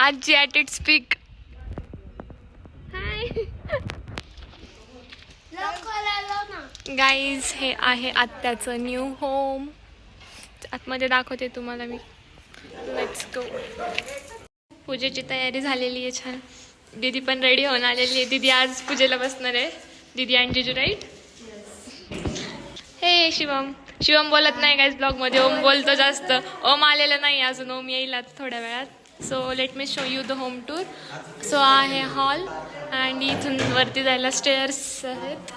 आजी ॲट इट स्पीक हाय गाईज हे आहे आत्याचं न्यू होम आतमध्ये दाखवते तुम्हाला मी. लेट्स गो पूजेची तयारी झालेली आहे छान. दीदी पण रेडी होऊन आलेली आहे. दीदी आज पूजेला बसणार आहे. दीदी आणि जिजू राईट हे शिवम. शिवम बोलत नाही काहीच ब्लॉगमध्ये ओम बोलतो जास्त. ओम आलेला नाही अजून. ओम येईल आता थोड्या वेळात. So let me show you the home tour so आहे हॉल आणि इथून वरती जायला स्टेअर्स आहेत.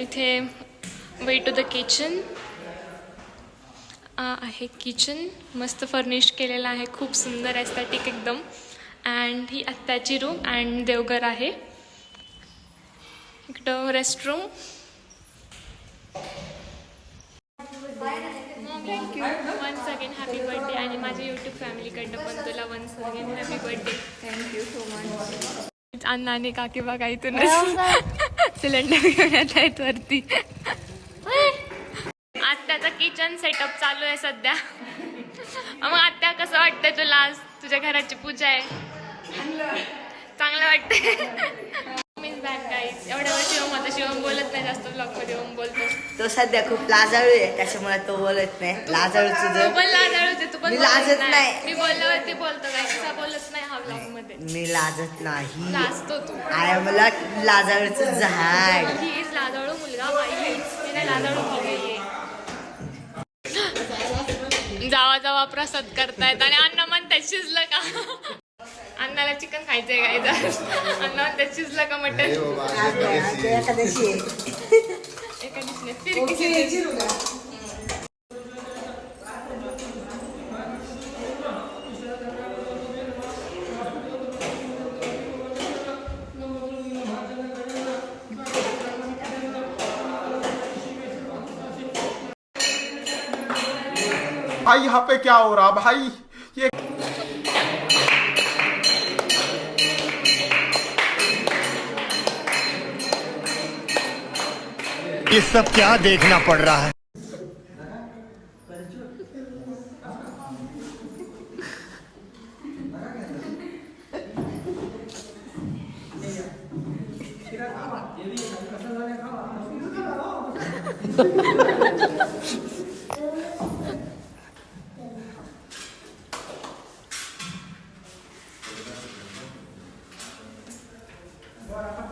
इथे वे टू द किचन आहे किचन मस्त फर्निश केलेलं आहे. खूप सुंदर एस्थेटिक एकदम. अँड ही आत्ताची रूम अँड देवघर आहे. इकडं restroom thank you once again happy birthday आणि माझ्या यूट्यूब फॅमिलीकडनं पण तुला once again happy birthday thank you so much अण्णा आणि काकी बघा इथूनच सिलेंडर घेऊन येत आहेत वरती. आत्याचा किचन सेटअप चालू आहे सध्या. मग आत्या कसं वाटतंय तुला आज? तुझ्या घराची पूजा आहे. चांगलं वाटतंय. बॅक गाईज एवढ्या वेळ शिवम होता शिवम बोलत नाही जास्त ब्लॉगमध्ये ओम बोलतो. तो सध्या खूप लाजाळू आहे त्याच्यामुळे तो बोलत नाही. लाजाळू तू तुझं पण लाजाळू होते तू पण मी बोलत लाजत नाही. मी बोलल्यावरती बोलतो काय बोलत नाही हा ब्लॉगमध्ये. मी लाजत नाही. लाजतो तू. आय मला लाजाळूचं झाड. ही इज लाजाळू मुलगा बाई. मी नाही लाजाळू मुलगी जावा जावा प्रसाद करतायत. आणि अन्न म्हणतात शिजलं का? भाई यहाँ पे क्या हो रहा भाई? सब क्या देखना पड़ रहा हा?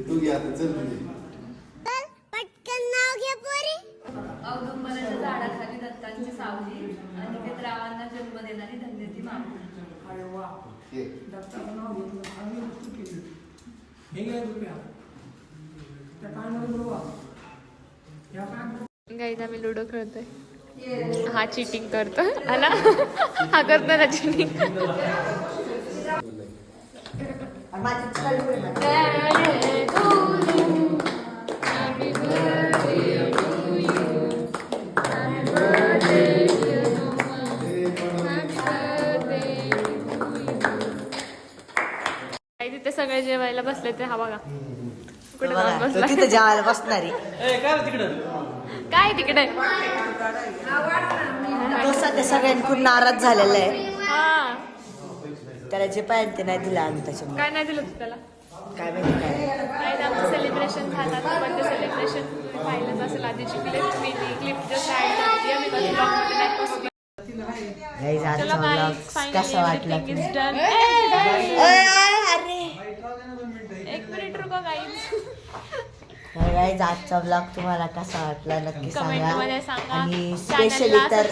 तू औदुंबराच्या झाडाखाली दत्तांची सावली आणि ते रावांना जन्म देणारी धन्य ती मागणी अरे वा. ये. दत्ताचं नाव घेतलं. चांगली वस्तू केली. हे घ्या रुपया. त्या काय म्हणून बरोबर या काय गाईज आम्ही लुडो खेळतोय. हा चिटिंग करतो. आला हा करतो ना चिटिंग तिथे सगळे जेवायला बसले ते हा बघा. कुठे जाऊन बघा, तो बसला तिथं जेवायला बसणारी. काय तिकडे? तो सध्या सगळ्यांकडून नाराज झालेला आहे. हा. त्याला जे पाहिजे ते नाही दिलं आम्ही त्याच्यामुळे. काय नाही दिलं तू त्याला? काय माहिती काय. काय आमचं सेलिब्रेशन झालं. बर्थडे सेलिब्रेशन पाहिलंच असेल आधीची क्लिप मी ती क्लिप जस्ट ॲड करते. मी माझ्या ब्लॉगमध्ये नाही पोस्ट Guys, आजचा चलो vlog गाईज कसा वाटला फायनली इज डन ओय, ओय, अरे. एक मिनिट रुको गाईज गाईज आजचा ब्लॉग तुम्हाला कसा वाटला नक्की कमेंटमध्ये सांगा. आणि स्पेशली तर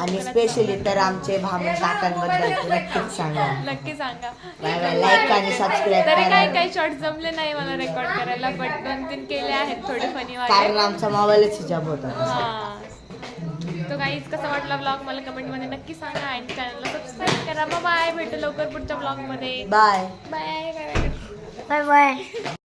आणि स्पेशली तर आमचे भामन काकांबद्दल नक्कीच सांगा. नक्की सांगा. लाईक आणि सबस्क्राईब काही करा. काही शॉर्ट जमले नाही मला रेकॉर्ड करायला बट दोन तीन केले आहेत थोडे फनी कारण आमचा मोबाईलच हिजाब होता हा. तो काहीच कसा वाटला ब्लॉग मला कमेंटमध्ये नक्की सांगा. आणि चॅनलला सबस्क्राईब करा. बाय भेटू लवकर पुढच्या ब्लॉगमध्ये. Bye bye bye bye bye